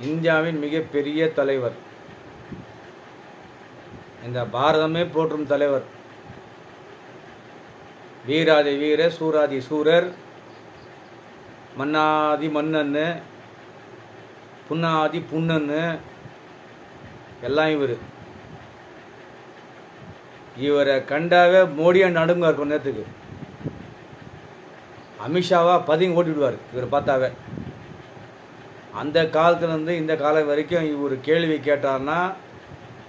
இந்தியாவின் மிகப்பெரிய தலைவர். இந்த பாரதமே போற்றும் தலைவர். வீராதி வீர சூராதி சூரர் மன்னாதி மன்னன்னு புன்னாதி புன்னன்னு எல்லாம் இவர். இவரை கண்டாவே மோடியை நடுங்க இருக்கும் நேரத்துக்கு. அமித்ஷாவா பதுங்கி ஓட்டிவிடுவார் இவரை பார்த்தாவே. அந்த காலத்துலேருந்து இந்த காலம் வரைக்கும் இவர் கேள்வி கேட்டார்னா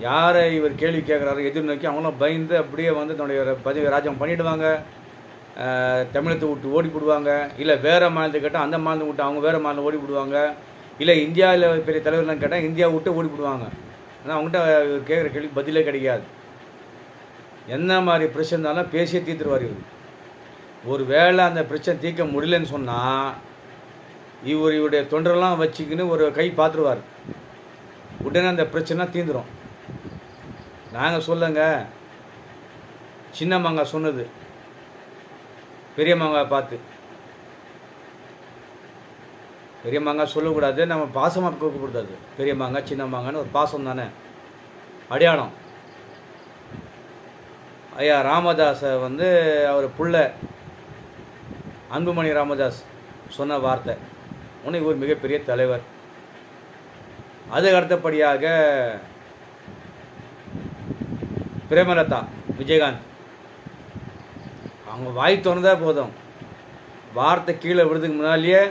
யாரை இவர் கேள்வி கேட்குறாரு எதிர்நோக்கி அவங்களும் பயந்து அப்படியே வந்து தன்னுடைய பதவி ராஜ்யம் பண்ணிவிடுவாங்க தமிழத்தை விட்டு ஓடி போடுவாங்க. இல்லை வேறு மாநிலத்தை கேட்டால் அந்த மாநிலத்தை விட்டு அவங்க வேறு மாநிலம் ஓடி போடுவாங்க. இல்லை இந்தியாவில் பெரிய தலைவர்லாம் கேட்டால் இந்தியா விட்டு ஓடி போடுவாங்க. ஆனால் அவங்ககிட்ட இவர் கேட்குற கேள்வி பதிலே கிடைக்காது. என்ன மாதிரி பிரச்சனை இருந்தாலும் பேசியே தீர்த்துருவார் இவர். ஒரு வேளை அந்த பிரச்சனை தீர்க்க முடியலன்னு சொன்னால் இவர் இவருடைய தொண்டரெல்லாம் வச்சுக்கின்னு ஒரு கை பார்த்துருவார். உடனே அந்த பிரச்சனை தீந்துடும் நாங்கள் சொல்லுங்க சின்ன மாங்காய் சொன்னது. பெரிய மாங்காய் பார்த்து. பெரிய மாங்காய் சொல்லக்கூடாது நம்ம பாசமாக கொடுக்கக்கூடாது. பெரிய மாங்காய் சின்ன மாங்காய்னு ஒரு பாசம் தானே. அடையாளம். ஐயா ராமதாஸை வந்து அவர் புள்ள அன்புமணி ராமதாஸ் சொன்ன வார்த்தை. உன்னை ஒரு மிகப்பெரிய தலைவர். அதுக்கு அடுத்தபடியாக பிரேமலதா விஜயகாந்த். அவங்க வாய் திறந்தால் போதும். வார்த்தை கீழே விடுறதுக்கு முன்னாலேயே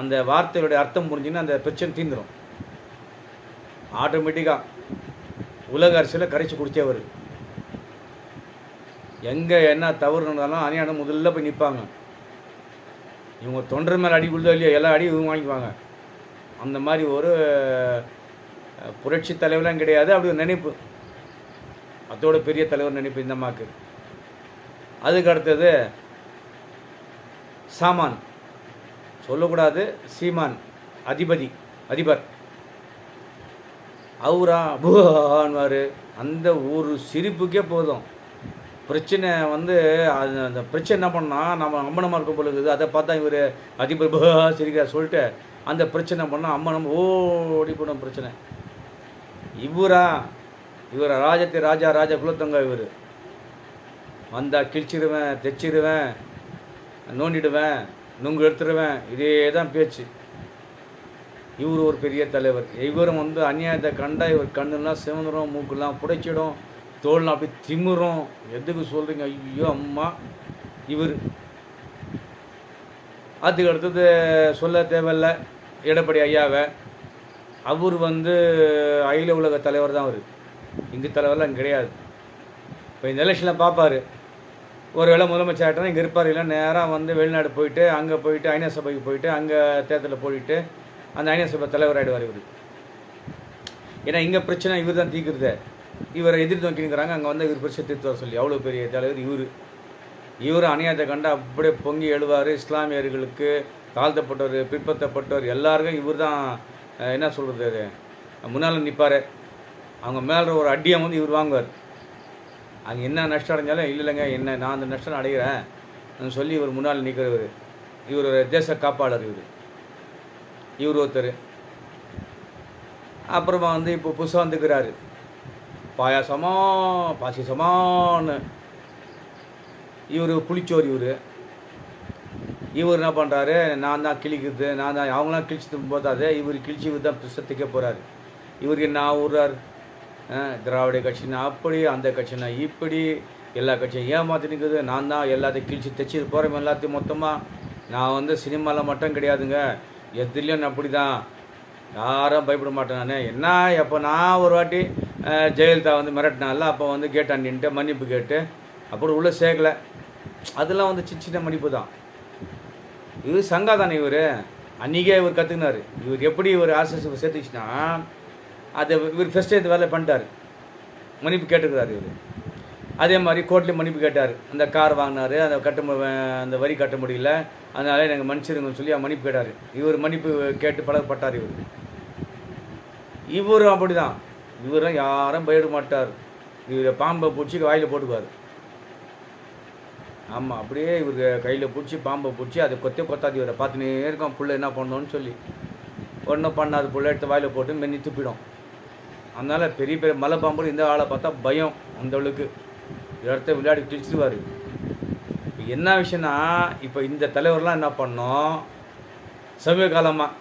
அந்த வார்த்தையோடைய அர்த்தம் புரிஞ்சுன்னா அந்த பிரச்சனை தீந்துடும் ஆட்டோமேட்டிக்காக உலக அரசியலை கரைச்சி குடித்தவர் எங்கே என்ன தவறு நடந்தாலும் அணியான முதல்ல போய் நிற்பாங்க இவங்க தொண்டர் மேலே அடி விழுதோ இல்லையோ எல்லா அடியும் இவங்க வாங்கிக்குவாங்க. அந்த மாதிரி ஒரு புரட்சி தலைவர்லாம் கிடையாது. அப்படி ஒரு நினைப்பு. அதோட பெரிய தலைவர் நினைப்பு இந்த அம்மாவுக்கு அதுக்கு அடுத்தது சாமான். சொல்லக்கூடாது சீமான் அதிபதி அதிபர். அவுரா புவான்வார் அந்த ஒரு சிரிப்புக்கே போதும். பிரச்சனை வந்து அது அந்த பிரச்சனை என்ன பண்ணால் நம்ம அம்மனமாக இருக்க போல இருக்குது அதை பார்த்தா இவர் அதிபர் புகா சிரிக்கிறார் சொல்லிட்டு அந்த பிரச்சனை பண்ணால் அம்மனம் ஓடி போடும் பிரச்சனை. இவரா இவரை ராஜத்தை ராஜா ராஜா குலத்தங்க இவர். வந்தால் கிழிச்சிடுவேன் தைச்சிடுவேன் நோண்டிடுவேன் நுங்கு எடுத்துடுவேன் இதே தான் பேச்சு. இவர் ஒரு பெரிய தலைவர். இவரும் வந்து அநியாயத்தை கண்டா இவர் கண்ணுலாம் சிவந்துடும் மூக்குலாம் புடைச்சிடும். தோல் அப்படி திமுறும் எதுக்கு சொல்கிறீங்க ஐயோ அம்மா. இவர் அதுக்கு அடுத்தது சொல்ல தேவையில்ல. எடப்பாடி ஐயாவை. அவர் வந்து அகில உலக தலைவர் தான் அவர். இங்கு தலைவர்லாம் இங்கே கிடையாது. இப்போ இந்த எலெக்ஷனில் பார்ப்பாரு ஒரு வேளை முதலமைச்சர் ஆகிட்டா இங்கே இருப்பார். இல்லை நேராக வந்து வெளிநாடு போயிட்டு அங்கே போயிட்டு ஐநா சபைக்கு போயிட்டு அங்கே தேர்தலில் போயிட்டு அந்த ஐநா சபை தலைவர் ஆகிடுவார் இவர். ஏன்னா இங்கே பிரச்சனை இவர் தான் தீர்க்குறது. இவரை எதிர்த்து நோக்கினுக்கிறாங்க அங்கே வந்து இவர் பெருசு தீர்த்து சொல்லி அவ்வளோ பெரிய தலைவர் இவர். இவர் அநியாயத்தை கண்டு அப்படியே பொங்கி எழுவார். இஸ்லாமியர்களுக்கு தாழ்த்தப்பட்டவர் பிற்பத்தப்பட்டவர் எல்லாருக்கும் இவர் தான் என்ன சொல்கிறது அது? முன்னால் நிற்பார் அவங்க மேலே ஒரு அடியம் வந்து இவர் வாங்குவார். அங்கே என்ன நஷ்டம் அடைஞ்சாலும் இல்லை இல்லைங்க என்ன நான் அந்த நஷ்டம் அடைகிறேன். சொல்லி இவர் முன்னால் நிற்கிறவர் இவர் ஒரு தேச காப்பாளர் இவர். இவர் ஒருத்தர். அப்புறமா வந்து இப்போ புதுசாக வந்துக்கிறாரு. பாயாசமா பாசிசமான்னு. இவர் புளிச்சோர் இவர். இவர் என்ன பண்ணுறாரு நான் தான் கிழிக்கிறது நான் தான் அவங்களாம் கிழிச்சு போதாது இவர் கிழிச்சு இவர் தான் பிசத்துக்கே போகிறாரு இவருக்கு என்ன விட்றாரு திராவிட கட்சினா அப்படி அந்த கட்சினா இப்படி எல்லா கட்சியும் ஏமாற்றி நிற்குது நான் தான் எல்லாத்தையும் கிழிச்சு தைச்சி போகிறேன் எல்லாத்தையும் மொத்தமாக நான் வந்து சினிமாவில் மட்டும் கிடையாதுங்க. எதுலேயும் நான் அப்படி தான் யாரும் பயப்பட மாட்டேன் நான். என்ன எப்போ நான் ஒரு வாட்டி ஜெயலலிதா வந்து மிரட்டினால அப்போ வந்து கேட்டா நின்ட்டு மன்னிப்பு கேட்டு அப்படி உள்ளே சேர்க்கல. அதெல்லாம் வந்து சின்ன சின்ன மன்னிப்பு தான். இவர் சங்கா தானே இவர்? அன்றைக்கே இவர் கற்றுக்கினார் இவர் எப்படி இவர் ஆர்எஸ்எஸ் சேர்த்துச்சுன்னா அதை இவர் ஃபஸ்ட்டு இந்த வேலை பண்ணிட்டார். மன்னிப்பு கேட்டுக்கிறார் இவர். அதே மாதிரி கோர்ட்லேயும் மன்னிப்பு கேட்டார். அந்த கார் வாங்கினார் அந்த கட்ட அந்த வரி கட்ட முடியல அதனால எனக்கு மன்னிச்சிருங்கன்னு சொல்லி மன்னிப்பு கேட்டார். இவர் மன்னிப்பு கேட்டு பழகப்பட்டார் இவர். இவரும் அப்படி தான் இவரும் யாரும் போயிட மாட்டார். இவர் பாம்பை பிடிச்சி வாயில் போட்டுக்குவார். ஆமாம் அப்படியே இவர் கையில் பிடிச்சி பாம்பை பிடிச்சி அதை கொத்தி கொத்தாது. இவரை பார்த்துனே இருக்கோம். புள்ள என்ன பண்ணோன்னு சொல்லி. ஒன்றும் பண்ணாது புள்ள எடுத்து வாயில் போட்டு மென்னி துப்பிடும் அதனால் பெரிய பெரிய மலை பாம்பு இந்த ஆளை பார்த்தா பயம் அந்த அளவுக்கு. இடத்த விளையாடி கிழிச்சிடுவார் இப்போ என்ன விஷயம்னா இப்போ இந்த தலைவர்லாம் என்ன பண்ணோம்? சமீப காலமாக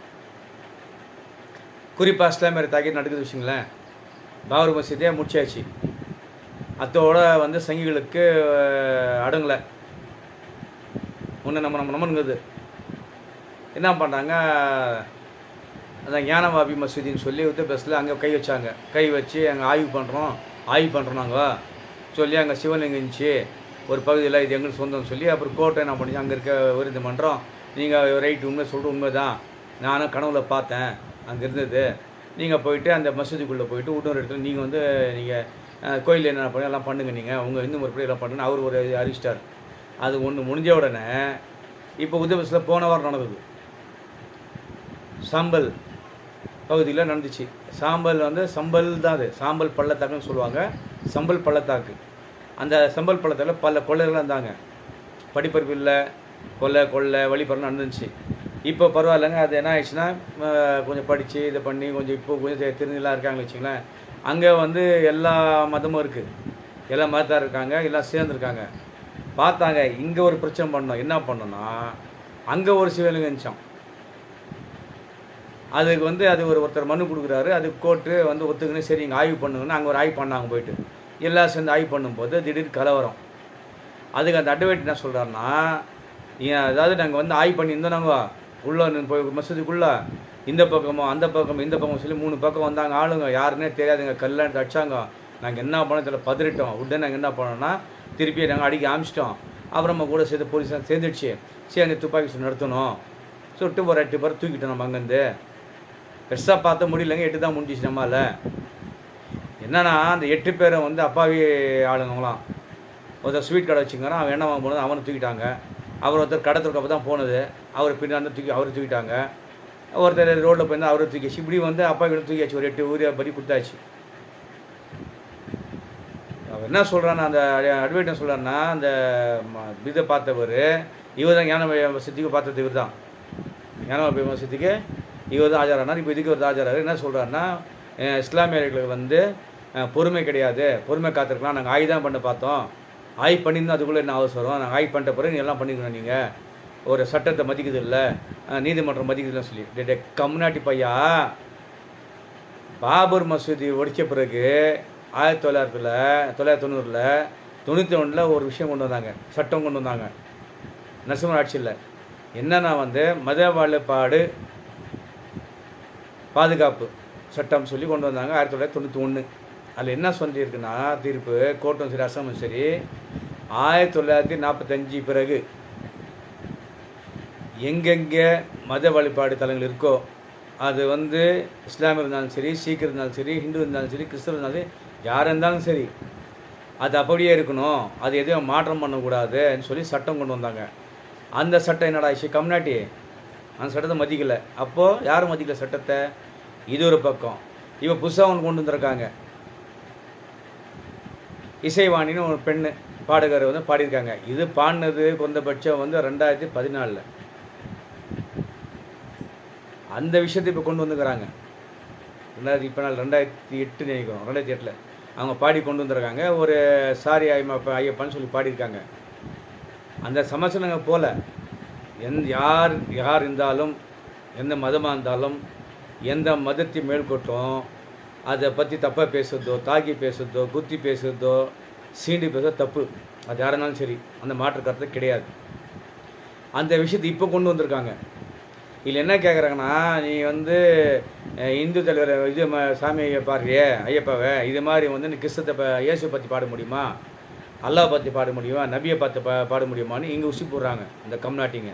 குறிப்பாக இஸ்லாமியர் தாக்கி நடக்குது விஷயங்களேன். பாபர் மசீதே முடிச்சாச்சு. அத்தோட வந்து சங்கிகளுக்கு அடங்கலை. ஒன்று நம்ம நம்ம நம்மனுங்குது என்ன பண்ணுறாங்க அந்த ஞானவாபி மசூதின்னு சொல்லி உத்தரப்பிரதேசத்தில் அங்கே கை வச்சாங்க. கை வச்சு அங்கே ஆய்வு பண்ணுறோம் ஆய்வு பண்ணுறோம் நாங்கள் சொல்லி அங்கே சிவலிங்கம் இருந்துச்சு. ஒரு பகுதியில் இது எங்களுக்கு சொந்தம்னு சொல்லி அப்புறம் கோட்டை என்ன பண்ணி அங்கே இருக்க விருது மன்றம் நீங்கள் ரைட் உண்மை சொல்கிற உண்மை தான் நானும் கனவுல பார்த்தேன். அங்கே இருந்தது. நீங்கள் போயிட்டு அந்த மசூதிக்குள்ளே போயிட்டு இன்னொரு இடத்துல நீங்கள் வந்து நீங்கள் கோயில் என்ன பண்ணி எல்லாம் பண்ணுங்க நீங்கள் உங்கள் இந்து முறைப்படி எல்லாம் பண்ணுன்னு அவர் ஒரு அறிவிச்சிட்டார். அது ஒன்று முடிஞ்ச உடனே இப்போ உத்தரப்பிரதேசத்தில் போன வாரம் நடந்தது. சாம்பல் பகுதியில் நடந்துச்சு. சாம்பல் வந்து சம்பல் தான் அது. சாம்பல் பள்ளத்தாக்குன்னு சொல்லுவாங்க. சம்பல் பள்ளத்தாக்கு. அந்த சம்பல் பள்ளத்தாக்கில் பல கொள்ளைகள்லாம் இருந்தாங்க. படிப்பறிப்பு இல்லை கொள்ளை கொள்ளை வழிபறம் நடந்துச்சு. இப்போ பரவாயில்லைங்க அது என்ன ஆயிடுச்சுன்னா கொஞ்சம் படித்து இதை பண்ணி கொஞ்சம் இப்போ கொஞ்சம் தெ- இருக்காங்கன்னு இருக்காங்க வச்சுங்களேன் அங்கே வந்து எல்லா மதமும் இருக்குது எல்லா மதத்தார் இருக்காங்க எல்லாம் சேர்ந்துருக்காங்க பார்த்தாங்க இங்கே ஒரு பிரச்சனை பண்ணோம். என்ன பண்ணோம்னா அங்கே ஒரு சிவலிங்கம் இருந்துச்சாம். அதுக்கு வந்து அது ஒரு ஒருத்தர் மனு கொடுக்குறாரு. அது கோர்ட்டு வந்து ஒத்துக்குன்னு சரி இங்கே ஆய்வு பண்ணுங்கன்னு அங்கே ஒரு ஆய்வு பண்ணாங்க போயிட்டு. எல்லாம் சேர்ந்து ஆய்வு பண்ணும்போது திடீர் கலவரம். அதுக்கு அந்த அட்வொகேட் என்ன சொல்கிறாருன்னா அதாவது நாங்கள் வந்து ஆய்வு பண்ணியிருந்தோம் நாங்கள் உள்ளே போய் மசூதிக்குள்ளே இந்த பக்கமோ அந்த பக்கமோ இந்த பக்கம் சொல்லி மூணு பக்கம் வந்தாங்க. ஆளுங்க யாருன்னே தெரியாதுங்க. கல்லாண்டு அடிச்சாங்க. நாங்கள் என்ன பண்ணோம் தெரியல பதறிட்டோம். உடனே நாங்கள் என்ன பண்ணோம்னா திருப்பி நாங்கள் அடிக்க ஆரம்பிச்சிட்டோம். நம்ம கூட சேர்த்து போலீஸ் சேர்ந்துடுச்சு. சரி அங்கே துப்பாக்கி சூடு நடத்தணும். சுட்டு ஒரு எட்டு பேர் தூக்கிட்டோம் நம்ம அங்கேருந்து. பெருசாக பார்த்த முடியலங்க. எட்டு தான் முடிஞ்சிச்சு நம்மால். என்னன்னா அந்த எட்டு பேரை வந்து அப்பாவி ஆளுங்களாம். ஒருத்தர் ஸ்வீட் கடை வச்சுங்கிறான் அவன் என்ன வாங்க போனது அவனை தூக்கிட்டாங்க. அவர் ஒருத்தர் கடை தான் போனது. அவர் பின்னாடி தூக்கி அவரை தூக்கிட்டாங்க. ஒருத்தர் ரோட்டில் போயிருந்தா அவரை தூக்கிச்சு இப்படி வந்து அப்பா கிட்ட தூக்கியாச்சு. ஒரு எட்டு ஊரியா படி கொடுத்தாச்சு. அவர் என்ன சொல்கிறான்னா அந்த அட்வைட் சொல்கிறாருன்னா அந்த இதை பார்த்தவர் இவர் தான் ஞான சித்திக்கு பார்த்தது இவர் தான். ஞான சித்திக்கு இவர் தான் ஆஜரானார். இப்போ இதுக்கு ஒரு ஆஜராரு. என்ன சொல்கிறாருன்னா இஸ்லாமியர்களுக்கு வந்து பொறுமை கிடையாது. பொறுமை காத்திருக்கலாம். நாங்கள் ஆயுதம் பண்ண பார்த்தோம். ஆய்வு பண்ணியிருந்தோம் அதுக்குள்ளே என்ன அவசரம் நாங்கள் ஆய்வு பண்ணிட்ட பிறகு எல்லாம் பண்ணிக்கணும் நீங்கள் ஒரு சட்டத்தை மதிக்குது இல்லை. நீதிமன்றம் மதிக்கிறதுலாம் சொல்லி. டே, கம்னாட்டி பையா. பாபர் மசூதி ஒடிச்ச பிறகு ஆயிரத்தி தொள்ளாயிரத்தில் தொள்ளாயிரத்தி தொண்ணூறில் தொண்ணூற்றி ஒன்றில் ஒரு விஷயம் கொண்டு வந்தாங்க. சட்டம் கொண்டு வந்தாங்க. நரசிம்மன் ஆட்சியில் என்னென்னா வந்து மத வாழப்பாடு பாதுகாப்பு சட்டம் சொல்லி கொண்டு வந்தாங்க. ஆயிரத்தி தொள்ளாயிரத்தி தொண்ணூற்றி ஒன்று அதில் என்ன சொல்லியிருக்குன்னா தீர்ப்பு கோர்ட்டும் சரி அசமும் சரி ஆயிரத்தி தொள்ளாயிரத்தி நாற்பத்தஞ்சு பிறகு எங்கெங்கே மத வழிபாடு தலங்கள் இருக்கோ அது வந்து இஸ்லாமியர் இருந்தாலும் சரி சீக்கிரம் இருந்தாலும் சரி ஹிந்து இருந்தாலும் சரி கிறிஸ்தவர் இருந்தாலும் சரி யார் இருந்தாலும் சரி அது அப்படியே இருக்கணும். அது எதுவும் மாற்றம் பண்ணக்கூடாதுன்னு சொல்லி சட்டம் கொண்டு வந்தாங்க. அந்த சட்டம் என்னடா ஆச்சு கம்நாட்டி அந்த சட்டத்தை மதிக்கலை. அப்போது யாரும் மதிக்கல சட்டத்தை? இது ஒரு பக்கம். இப்போ புதுசாக ஒன்று கொண்டு வந்திருக்காங்க. இசைவாணின்னு ஒரு பெண்ணு பாடகர் வந்து பாடியிருக்காங்க. இது பாடினது குறைந்தபட்சம் வந்து ரெண்டாயிரத்தி பதினாலில். அந்த விஷயத்தை இப்போ கொண்டு வந்துக்கிறாங்க. ரெண்டாயிரத்தி இப்போ நாள் ரெண்டாயிரத்தி எட்டு நினைக்கிறோம். ரெண்டாயிரத்தி எட்டில். அவங்க பாடி கொண்டு வந்திருக்காங்க. ஒரு சாரி ஐயப்பா ஐயப்பான்னு சொல்லி பாடியிருக்காங்க. அந்த சமசனங்க போல் எந் யார் யார் இருந்தாலும் எந்த மதமாக இருந்தாலும் எந்த மதத்தை மேல்கொட்டும் அதை பற்றி தப்பாக பேசுறதோ தாக்கி பேசுறதோ குத்தி பேசுறதோ சீண்டி பேசுகிறது தப்பு. அது யாராக இருந்தாலும் சரி அந்த மாற்று கருத்து கிடையாது. அந்த விஷயத்தை இப்போ கொண்டு வந்திருக்காங்க. இதில் என்ன கேட்குறாங்கன்னா நீ வந்து இந்து தலைவர் இது ம- சாமியை பாடுறியே ஐயப்பாவை இது மாதிரி வந்து நீ கிறிஸ்தத்தை ப இயேசுவை பற்றி பாட முடியுமா? அல்லாஹ் பற்றி பாட முடியுமா? நபியை பார்த்து பா பாட முடியுமான்னு இங்கே உசி போடுறாங்க இந்த கம்நாட்டிங்க.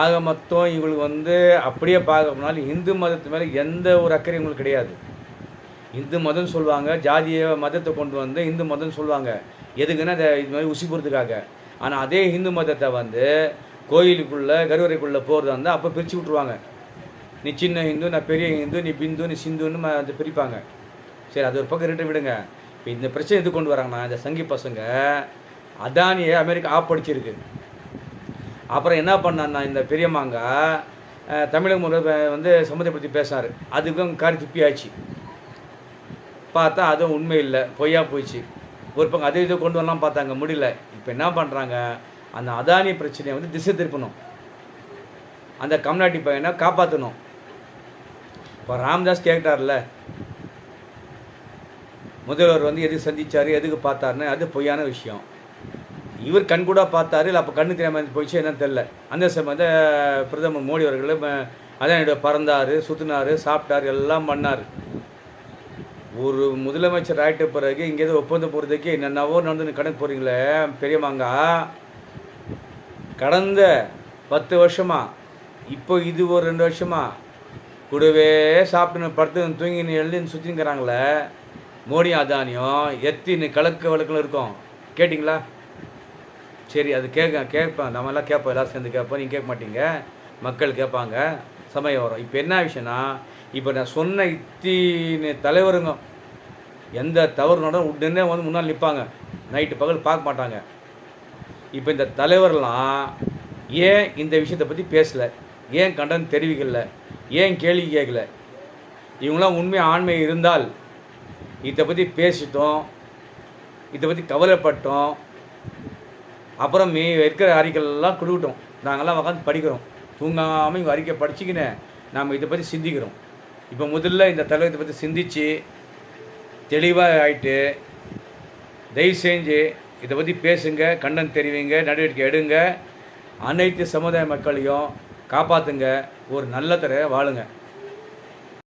ஆக மொத்தம் இவங்களுக்கு வந்து அப்படியே பார்க்கணும்னாலும் இந்து மதத்து மேலே எந்த ஒரு அக்கறையும் இவங்களுக்கு கிடையாது. இந்து மதம் சொல்லுவாங்க ஜாதிய மதத்தை கொண்டு வந்து இந்து மதம் சொல்லுவாங்க. எதுக்குன்னா அதை இது மாதிரி உசி போகிறதுக்காக ஆனால் அதே இந்து மதத்தை வந்து கோயிலுக்குள்ளே கருவறைக்குள்ளே போகிறதா இருந்தால் அப்போ பிரித்து விட்ருவாங்க நீ சின்ன ஹிந்து நான் பெரிய ஹிந்து நீ பிந்து நீ சிந்துன்னு அதை பிரிப்பாங்க. சரி அது ஒரு பக்கம் ரிட்டன் விடுங்க. இப்போ இந்த பிரச்சனை எது கொண்டு வராங்கன்னா இந்த சங்கி பசங்க அதானியை அமெரிக்கா ஆப் படிச்சிருக்கு அப்புறம் என்ன பண்ணான்னா இந்த பெரியம்மாங்க தமிழக முதல்வர் வந்து சம்மந்தப்படுத்தி பேசினார். அதுக்கும் காரி துப்பி பார்த்தா அதுவும் உண்மை இல்லை பொய்யா போயிடுச்சு. ஒரு பக்கம் அதே இதை கொண்டு வரலாம் பார்த்தாங்க முடியல. இப்போ என்ன பண்ணுறாங்க அந்த அதானி பிரச்சனையை வந்து திசை திருப்பணும். அந்த கம்நாட்டி பையனை காப்பாற்றணும் இப்போ ராம்தாஸ் கேட்டார்ல முதல்வர் வந்து எதுக்கு சந்திச்சார் எதுக்கு பார்த்தாருன்னு அது பொய்யான விஷயம். இவர் கண் கூட பார்த்தாரு இல்லை அப்போ கண்ணு தெரியாமல் போயிடுச்சு என்னன்னு தெரில அந்த சம்பந்த பிரதமர் மோடி அவர்கள் அதான் பறந்தார் சுற்றினார் சாப்பிட்டார் எல்லாம் பண்ணார். ஒரு முதலமைச்சர் ஆகிட்ட பிறகு இங்கேருந்து ஒப்பந்தம் போகிறதுக்கு என்னென்னவோ நடந்து கணக்கு போகிறீங்களே பெரியமாங்க கடந்த பத்து வருஷமா இப்போ இது ஒரு ரெண்டு வருஷமா கூடவே சாப்பிட்டு படுத்து தூங்கின்னு எழுந்து சுற்றிங்கிறாங்களே மோடி அதானியம் எத்தின்னு கலக்கு வழக்கில் இருக்கும். கேட்டிங்களா? சரி அது கேட்க கேட்பேன். நம்ம கேட்போம் எல்லாரும் சேர்ந்து கேட்போம். நீங்கள் கேட்க மாட்டீங்க. மக்கள் கேட்பாங்க. சமயம் வரும். இப்போ என்ன விஷயம்னா இப்போ நான் சொன்ன இத்தின தலைவருங்க எந்த தவறு நடந்தாலும் உடனே வந்து முன்னால் நிற்பாங்க நைட்டு பகல் பார்க்க மாட்டாங்க. இப்போ இந்த தலைவர்லாம் ஏன் இந்த விஷயத்தை பற்றி பேசலை? ஏன் கண்டனம் தெரிவிக்கல? ஏன் கேள்வி கேட்கல? இவங்களாம் உண்மை ஆண்மை இருந்தால் இதை பற்றி பேசிட்டோம். இதை பற்றி கவலைப்பட்டோம். அப்புறம் மீ இருக்கிற அறிக்கைகள்லாம் கொடுக்கட்டும். நாங்கள்லாம் உட்காந்து படிக்கிறோம். தூங்காமல் இவங்க அறிக்கை படிச்சுக்கின்னு நாம் இதை பற்றி சிந்திக்கிறோம். இப்போ முதல்ல இந்த தலைவர் இதை பற்றி சிந்திச்சு தெளிவாக ஆயிட்டு தயவு செஞ்சு இதை பற்றி பேசுங்க கண்டனம் தெரிவிங்க நடவடிக்கை எடுங்க. அனைத்து சமுதாய மக்களையும் காப்பாற்றுங்க ஒரு நல்ல தர வாழுங்க.